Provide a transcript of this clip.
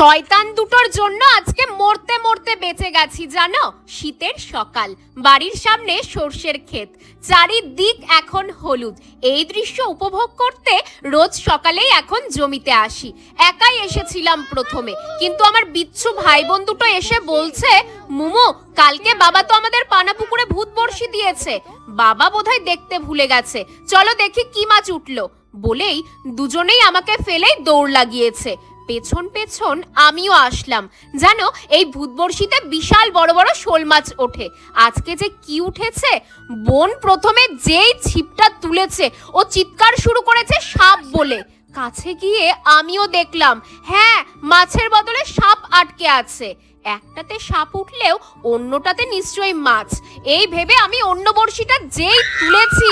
শয়তান দুটোর জন্য আজকে মরতে মরতে বেঁচে গেছি, জানো? শীতের সকাল, বাড়ির সামনে সর্ষের ক্ষেত, চারিদিক এখন হলুদ। এই দৃশ্য উপভোগ করতে রোজ সকালেই এখন জমিতে আসি। একাই এসেছিলাম প্রথমে, কিন্তু আমার বিচ্ছু ভাই বোন দুটো এসে বলছে, মুমু, কালকে বাবা তো আমাদের পানা পুকুরে ভূত বর্ষি দিয়েছে। বাবা বোধহয় দেখতে ভুলে গেছে। চলো দেখি কি মাছ উঠল। বলেই দুজনেই আমাকে ফেলেই দৌড় লাগিয়েছে। পেছন পেছন আমিও আসলাম। জানো, এই ভূতবর্ষিতে বিশাল বড় বড় শোল মাছ ওঠে। আজকে যে কি উঠেছে? বোন প্রথমে যেই ছিপটা তুলেছে, ও চিৎকার শুরু করেছে সাপ বলে। কাছে গিয়ে আমিও দেখলাম হ্যাঁ মাছের বদলে সাপ আটকে আছে। একটাতে সাপ উঠলেও অন্যটাতে নিশ্চয়ই মাছ। এই ভেবে আমি অন্য বড়শিটা যেই তুলেছি